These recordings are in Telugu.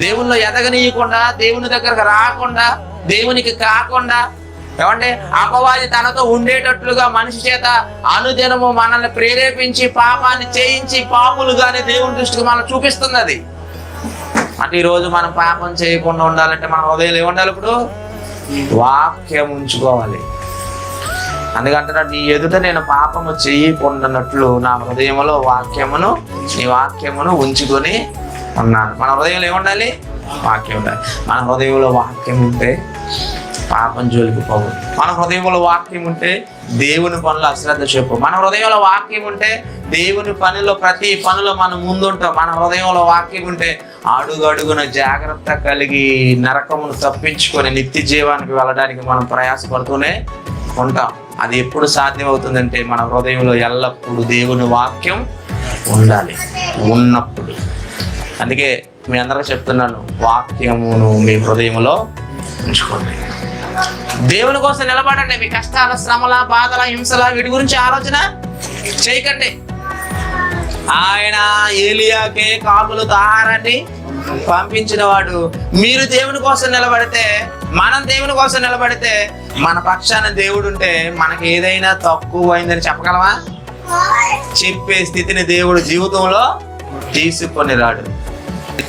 దేవుల్లో ఎదగనీయకుండా దేవుని దగ్గరకు రాకుండా దేవునికి కాకుండా ఏమంటే అపవాది తనతో ఉండేటట్లుగా మనిషి చేత అనుదినము మనల్ని ప్రేరేపించి పాపాన్ని చేయించి పాపులుగానే దేవుని దృష్టికి మనం చూపిస్తుంది అది అంటే ఈరోజు మనం పాపం చేయకుండా ఉండాలంటే మన హృదయం ఏముండాలి ఇప్పుడు? వాక్యం ఉంచుకోవాలి. అందుకంటున్నాడు నీ ఎదుట నేను పాపము చేయకుండానట్లు నా హృదయంలో వాక్యమును నీ వాక్యమును ఉంచుకొని ఉన్నాను మన హృదయంలో ఏముండాలి? వాక్యం ఉండాలి. మన హృదయంలో వాక్యం ఉంటే పాపం జోలికి పోవు. మన హృదయంలో వాక్యం ఉంటే దేవుని పనులు అశ్రద్ధ చెప్పు మన హృదయంలో వాక్యం ఉంటే దేవుని పనిలో ప్రతి పనిలో మనం ముందుంటాం. మన హృదయంలో వాక్యం ఉంటే అడుగడుగున జాగ్రత్త కలిగి నరకమును తప్పించుకొని నిత్య జీవానికి వెళ్ళడానికి మనం ప్రయాసపడుతూనే ఉంటాం. అది ఎప్పుడు సాధ్యమవుతుందంటే మన హృదయంలో ఎల్లప్పుడూ దేవుని వాక్యం ఉండాలి. ఉన్నప్పుడు. అందుకే మీ అందరికీ చెప్తున్నాను వాక్యమును మీ హృదయంలో ఉంచుకోండి. దేవుని కోసం నిలబడండి. మీ కష్టాల శ్రమల బాధల హింసల వీటి గురించి ఆలోచన చేయకండి. ఆయన ఏలియాకే కాపులు ఆహారాన్ని పంపించిన వాడు. మీరు దేవుని కోసం నిలబడితే మనం దేవుని కోసం నిలబడితే మన పక్షాన దేవుడు ఉంటే మనకి ఏదైనా తక్కువ అయిందని చెప్పగలమా? చెప్పే స్థితిని దేవుడు జీవితంలో తీసుకొని రాడు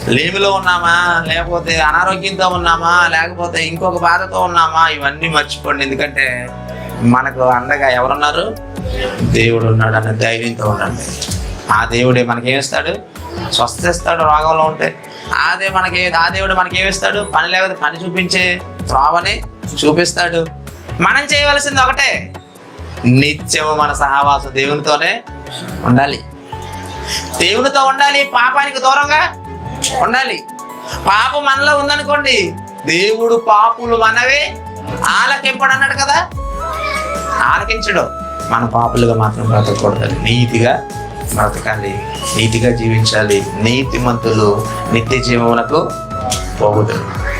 లేమిలో ఉన్నామా? లేకపోతే అనారోగ్యంతో ఉన్నామా? లేకపోతే ఇంకొక బాధతో ఉన్నామా? ఇవన్నీ మర్చిపోండి. ఎందుకంటే మనకు అండగా ఎవరున్నారు? దేవుడు ఉన్నాడు అనే ధైర్యంతో ఉండండి. ఆ దేవుడే మనకేమిస్తాడు? స్వస్థిస్తాడు రోగంలో ఉంటే. అదే మనకి ఆ దేవుడు మనకేమిస్తాడు? పని లేకపోతే పని చూపించే త్రోవని చూపిస్తాడు. మనం చేయవలసింది ఒకటే. నిత్యము మన సహవాస దేవునితోనే ఉండాలి. దేవునితో ఉండాలి. పాపానికి దూరంగా ఉండాలి పాపం మనలో ఉందనుకోండి దేవుడు పాపులు మనవే ఆలకింపడు అన్నాడు కదా. ఆలకించడు. మన పాపులుగా మాత్రం బ్రతకూడదు. నీతిగా బ్రతకాలి. నీతిగా జీవించాలి. నీతిమంతులు నిత్య జీవమునకు పోగుతారు